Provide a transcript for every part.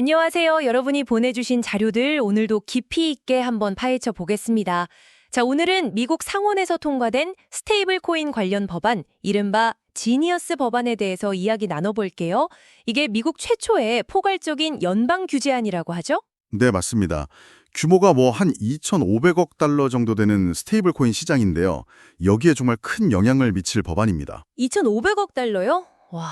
안녕하세요. 여러분이 보내주신 자료들 오늘도 깊이 있게 한번 파헤쳐 보겠습니다. 자, 오늘은 미국 상원에서 통과된 스테이블 코인 관련 법안, 이른바 지니어스 법안에 대해서 이야기 나눠볼게요. 이게 미국 최초의 포괄적인 연방 규제안이라고 하죠? 네, 맞습니다. 규모가 뭐 한 2,500억 달러 정도 되는 스테이블 코인 시장인데요. 여기에 정말 큰 영향을 미칠 법안입니다. 2,500억 달러요? 와,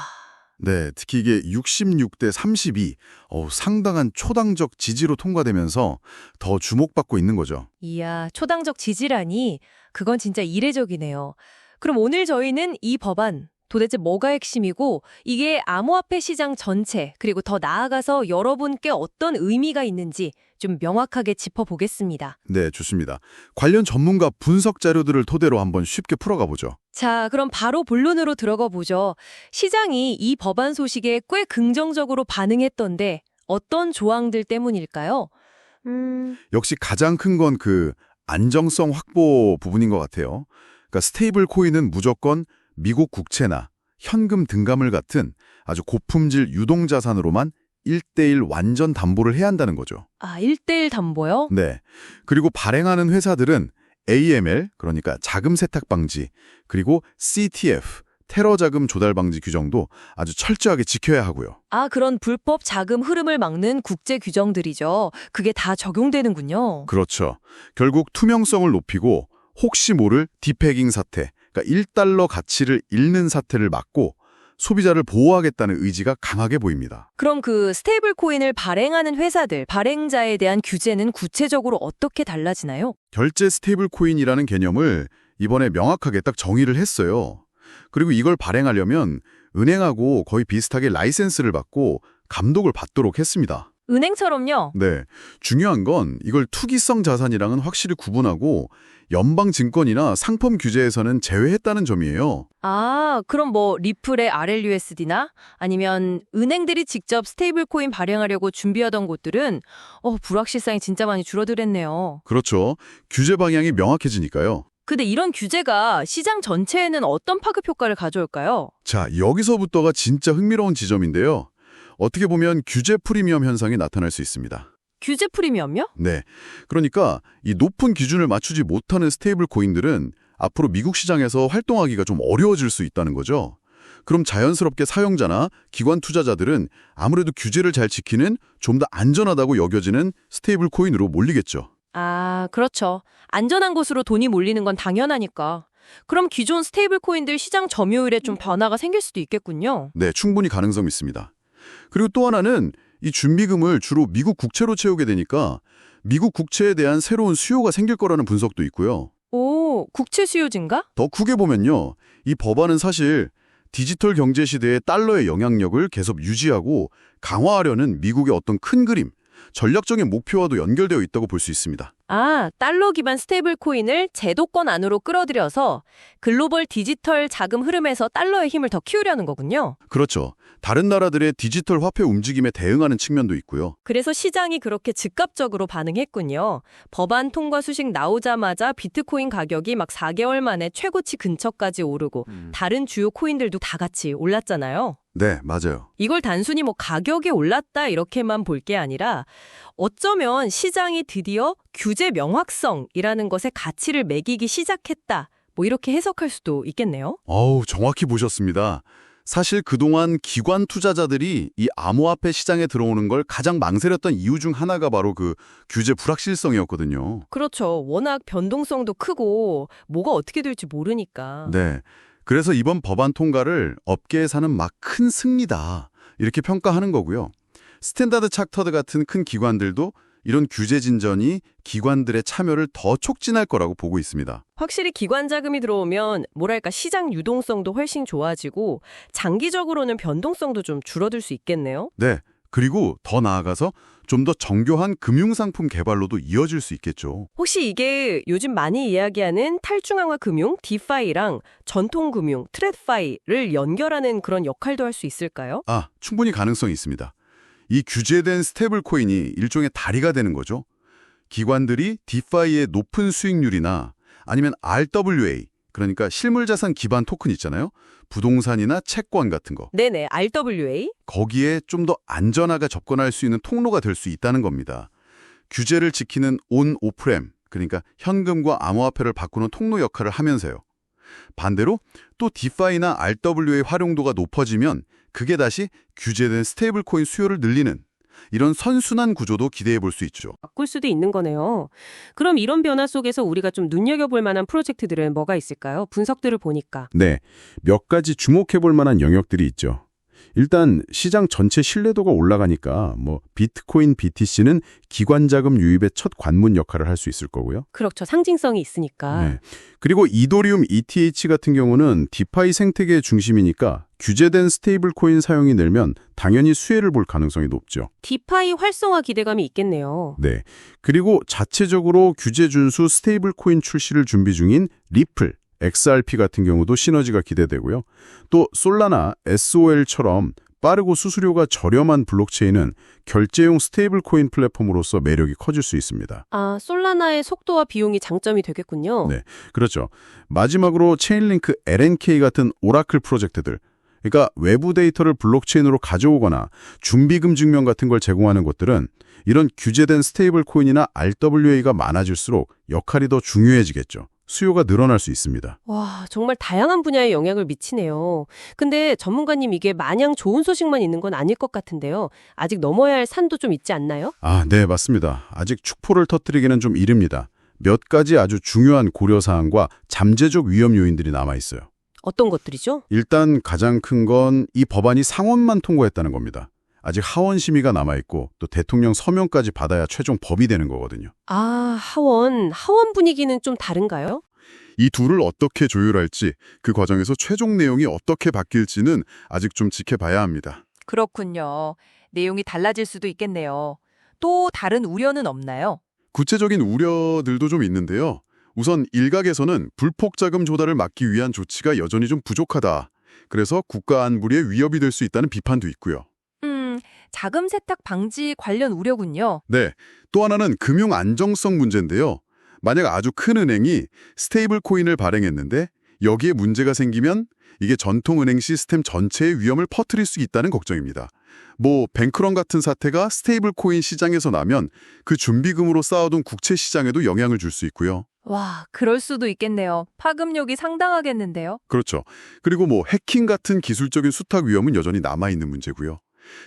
네, 특히 이게 66대 32, 어우, 상당한 초당적 지지로 통과되면서 더 주목받고 있는 거죠. 이야, 초당적 지지라니 그건 진짜 이례적이네요. 그럼 오늘 저희는 이 법안 도대체 뭐가 핵심이고 이게 암호화폐 시장 전체 그리고 더 나아가서 여러분께 어떤 의미가 있는지 좀 명확하게 짚어보겠습니다. 네, 좋습니다. 관련 전문가 분석 자료들을 토대로 한번 쉽게 풀어가 보죠. 자, 그럼 바로 본론으로 들어가 보죠. 시장이 이 법안 소식에 꽤 긍정적으로 반응했던데 어떤 조항들 때문일까요? 음, 역시 가장 큰 건 그 안정성 확보 부분인 것 같아요. 그러니까 스테이블 코인은 무조건 미국 국채나 현금 등가물 같은 아주 고품질 유동자산으로만 1대1 완전 담보를 해야 한다는 거죠. 아, 1대1 담보요? 네. 그리고 발행하는 회사들은 AML, 그러니까 자금 세탁 방지, 그리고 CTF, 테러 자금 조달 방지 규정도 아주 철저하게 지켜야 하고요. 아, 그런 불법 자금 흐름을 막는 국제 규정들이죠. 그게 다 적용되는군요. 그렇죠. 결국 투명성을 높이고 혹시 모를 디패깅 사태, 그러니까 1달러 가치를 잃는 사태를 막고 소비자를 보호하겠다는 의지가 강하게 보입니다. 그럼 그 스테이블 코인을 발행하는 회사들, 발행자에 대한 규제는 구체적으로 어떻게 달라지나요? 결제 스테이블 코인이라는 개념을 이번에 명확하게 딱 정의를 했어요. 그리고 이걸 발행하려면 은행하고 거의 비슷하게 라이센스를 받고 감독을 받도록 했습니다. 은행처럼요? 네. 중요한 건 이걸 투기성 자산이랑은 확실히 구분하고 연방 증권이나 상품 규제에서는 제외했다는 점이에요. 아, 그럼 뭐 리플의 RLUSD나 아니면 은행들이 직접 스테이블 코인 발행하려고 준비하던 곳들은 어, 불확실성이 진짜 많이 줄어들었네요. 그렇죠. 규제 방향이 명확해지니까요. 근데 이런 규제가 시장 전체에는 어떤 파급 효과를 가져올까요? 자, 여기서부터가 진짜 흥미로운 지점인데요. 어떻게 보면 규제 프리미엄 현상이 나타날 수 있습니다. 규제 프리미엄요? 네. 그러니까 이 높은 기준을 맞추지 못하는 스테이블 코인들은 앞으로 미국 시장에서 활동하기가 좀 어려워질 수 있다는 거죠. 그럼 자연스럽게 사용자나 기관 투자자들은 아무래도 규제를 잘 지키는 좀 더 안전하다고 여겨지는 스테이블 코인으로 몰리겠죠. 아, 그렇죠. 안전한 곳으로 돈이 몰리는 건 당연하니까. 그럼 기존 스테이블 코인들 시장 점유율에 좀 변화가 생길 수도 있겠군요. 네, 충분히 가능성이 있습니다. 그리고 또 하나는 이 준비금을 주로 미국 국채로 채우게 되니까 미국 국채에 대한 새로운 수요가 생길 거라는 분석도 있고요. 오, 국채 수요 증가? 더 크게 보면요. 이 법안은 사실 디지털 경제 시대의 달러의 영향력을 계속 유지하고 강화하려는 미국의 어떤 큰 그림, 전략적인 목표와도 연결되어 있다고 볼 수 있습니다. 아, 달러 기반 스테이블 코인을 제도권 안으로 끌어들여서 글로벌 디지털 자금 흐름에서 달러의 힘을 더 키우려는 거군요. 그렇죠. 다른 나라들의 디지털 화폐 움직임에 대응하는 측면도 있고요. 그래서 시장이 그렇게 즉각적으로 반응했군요. 법안 통과 수식 나오자마자 비트코인 가격이 막 4개월 만에 최고치 근처까지 오르고 다른 주요 코인들도 다 같이 올랐잖아요. 네, 맞아요. 이걸 단순히 뭐 가격이 올랐다 이렇게만 볼 게 아니라 어쩌면 시장이 드디어 규제 명확성이라는 것에 가치를 매기기 시작했다. 뭐 이렇게 해석할 수도 있겠네요. 어우, 정확히 보셨습니다. 사실 그동안 기관 투자자들이 이 암호화폐 시장에 들어오는 걸 가장 망설였던 이유 중 하나가 바로 그 규제 불확실성이었거든요. 그렇죠. 워낙 변동성도 크고 뭐가 어떻게 될지 모르니까. 네. 그래서 이번 법안 통과를 업계에서는 막 큰 승리다. 이렇게 평가하는 거고요. 스탠다드 차터드 같은 큰 기관들도 이런 규제 진전이 기관들의 참여를 더 촉진할 거라고 보고 있습니다. 확실히 기관 자금이 들어오면 뭐랄까 시장 유동성도 훨씬 좋아지고 장기적으로는 변동성도 좀 줄어들 수 있겠네요. 네. 그리고 더 나아가서 좀 더 정교한 금융상품 개발로도 이어질 수 있겠죠. 혹시 이게 요즘 많이 이야기하는 탈중앙화 금융, 디파이랑 전통 금융, 트레파이를 연결하는 그런 역할도 할 수 있을까요? 아, 충분히 가능성이 있습니다. 이 규제된 스테이블 코인이 일종의 다리가 되는 거죠. 기관들이 디파이의 높은 수익률이나 아니면 RWA, 그러니까 실물자산 기반 토큰 있잖아요. 부동산이나 채권 같은 거. 네네, RWA. 거기에 좀 더 안전하게 접근할 수 있는 통로가 될 수 있다는 겁니다. 규제를 지키는 온 오프램, 그러니까 현금과 암호화폐를 바꾸는 통로 역할을 하면서요. 반대로 또 디파이나 RWA 활용도가 높아지면 그게 다시 규제된 스테이블 코인 수요를 늘리는 이런 선순환 구조도 기대해 볼 수 있죠. 바꿀 수도 있는 거네요. 그럼 이런 변화 속에서 우리가 좀 눈여겨볼 만한 프로젝트들은 뭐가 있을까요? 분석들을 보니까. 네, 몇 가지 주목해 볼 만한 영역들이 있죠. 일단 시장 전체 신뢰도가 올라가니까 뭐 비트코인 BTC는 기관 자금 유입의 첫 관문 역할을 할 수 있을 거고요. 그렇죠. 상징성이 있으니까. 네. 그리고 이도리움 ETH 같은 경우는 디파이 생태계의 중심이니까 규제된 스테이블 코인 사용이 늘면 당연히 수혜를 볼 가능성이 높죠. 디파이 활성화 기대감이 있겠네요. 네. 그리고 자체적으로 규제 준수 스테이블 코인 출시를 준비 중인 리플, XRP 같은 경우도 시너지가 기대되고요. 또 솔라나 SOL처럼 빠르고 수수료가 저렴한 블록체인은 결제용 스테이블 코인 플랫폼으로서 매력이 커질 수 있습니다. 아, 솔라나의 속도와 비용이 장점이 되겠군요. 네. 그렇죠. 마지막으로 체인링크 LNK 같은 오라클 프로젝트들. 그러니까 외부 데이터를 블록체인으로 가져오거나 준비금 증명 같은 걸 제공하는 곳들은 이런 규제된 스테이블 코인이나 RWA가 많아질수록 역할이 더 중요해지겠죠. 수요가 늘어날 수 있습니다. 와, 정말 다양한 분야에 영향을 미치네요. 근데 전문가님 이게 마냥 좋은 소식만 있는 건 아닐 것 같은데요. 아직 넘어야 할 산도 좀 있지 않나요? 아, 네, 맞습니다. 아직 축포를 터뜨리기는 좀 이릅니다. 몇 가지 아주 중요한 고려사항과 잠재적 위험 요인들이 남아있어요. 어떤 것들이죠? 일단 가장 큰 건 이 법안이 상원만 통과했다는 겁니다. 아직 하원 심의가 남아있고 또 대통령 서명까지 받아야 최종 법이 되는 거거든요. 아, 하원. 하원 분위기는 좀 다른가요? 이 둘을 어떻게 조율할지, 그 과정에서 최종 내용이 어떻게 바뀔지는 아직 좀 지켜봐야 합니다. 그렇군요. 내용이 달라질 수도 있겠네요. 또 다른 우려는 없나요? 구체적인 우려들도 좀 있는데요. 우선 일각에서는 불폭 자금 조달을 막기 위한 조치가 여전히 좀 부족하다. 그래서 국가 안보리에 위협이 될 수 있다는 비판도 있고요. 음, 자금 세탁 방지 관련 우려군요. 네, 또 하나는 금융 안정성 문제인데요. 만약 아주 큰 은행이 스테이블 코인을 발행했는데 여기에 문제가 생기면 이게 전통 은행 시스템 전체의 위험을 퍼뜨릴 수 있다는 걱정입니다. 뭐 뱅크런 같은 사태가 스테이블 코인 시장에서 나면 그 준비금으로 쌓아둔 국채 시장에도 영향을 줄 수 있고요. 와, 그럴 수도 있겠네요. 파급력이 상당하겠는데요. 그렇죠. 그리고 뭐 해킹 같은 기술적인 수탁 위험은 여전히 남아있는 문제고요.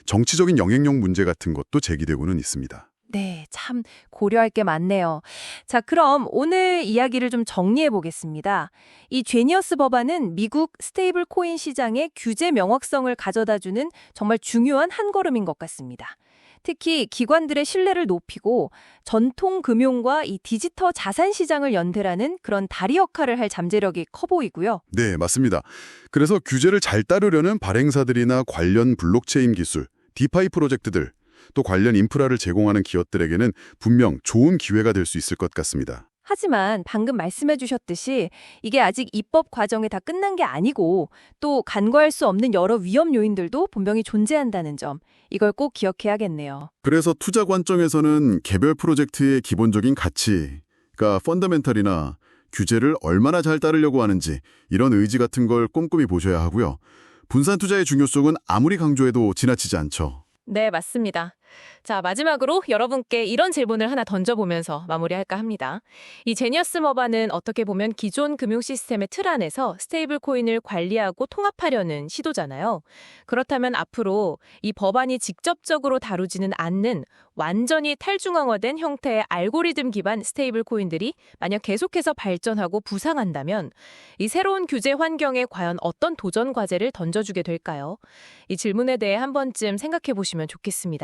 정치적인 영향력 문제 같은 것도 제기되고는 있습니다. 네, 참 고려할 게 많네요. 자, 그럼 오늘 이야기를 좀 정리해 보겠습니다. 이 제니어스 법안은 미국 스테이블 코인 시장의 규제 명확성을 가져다 주는 정말 중요한 한 걸음인 것 같습니다. 특히 기관들의 신뢰를 높이고 전통 금융과 이 디지털 자산 시장을 연대라는 그런 다리 역할을 할 잠재력이 커 보이고요. 네, 맞습니다. 그래서 규제를 잘 따르려는 발행사들이나 관련 블록체인 기술, 디파이 프로젝트들, 또 관련 인프라를 제공하는 기업들에게는 분명 좋은 기회가 될 수 있을 것 같습니다. 하지만 방금 말씀해 주셨듯이 이게 아직 입법 과정이 다 끝난 게 아니고 또 간과할 수 없는 여러 위험 요인들도 분명히 존재한다는 점 이걸 꼭 기억해야겠네요. 그래서 투자 관점에서는 개별 프로젝트의 기본적인 가치, 그러니까 펀더멘탈이나 규제를 얼마나 잘 따르려고 하는지 이런 의지 같은 걸 꼼꼼히 보셔야 하고요. 분산 투자의 중요성은 아무리 강조해도 지나치지 않죠. 네, 맞습니다. 자, 마지막으로 여러분께 이런 질문을 하나 던져보면서 마무리할까 합니다. 이 제니어스 법안은 어떻게 보면 기존 금융 시스템의 틀 안에서 스테이블 코인을 관리하고 통합하려는 시도잖아요. 그렇다면 앞으로 이 법안이 직접적으로 다루지는 않는 완전히 탈중앙화된 형태의 알고리즘 기반 스테이블 코인들이 만약 계속해서 발전하고 부상한다면 이 새로운 규제 환경에 과연 어떤 도전 과제를 던져주게 될까요? 이 질문에 대해 한 번쯤 생각해 보시면 좋겠습니다.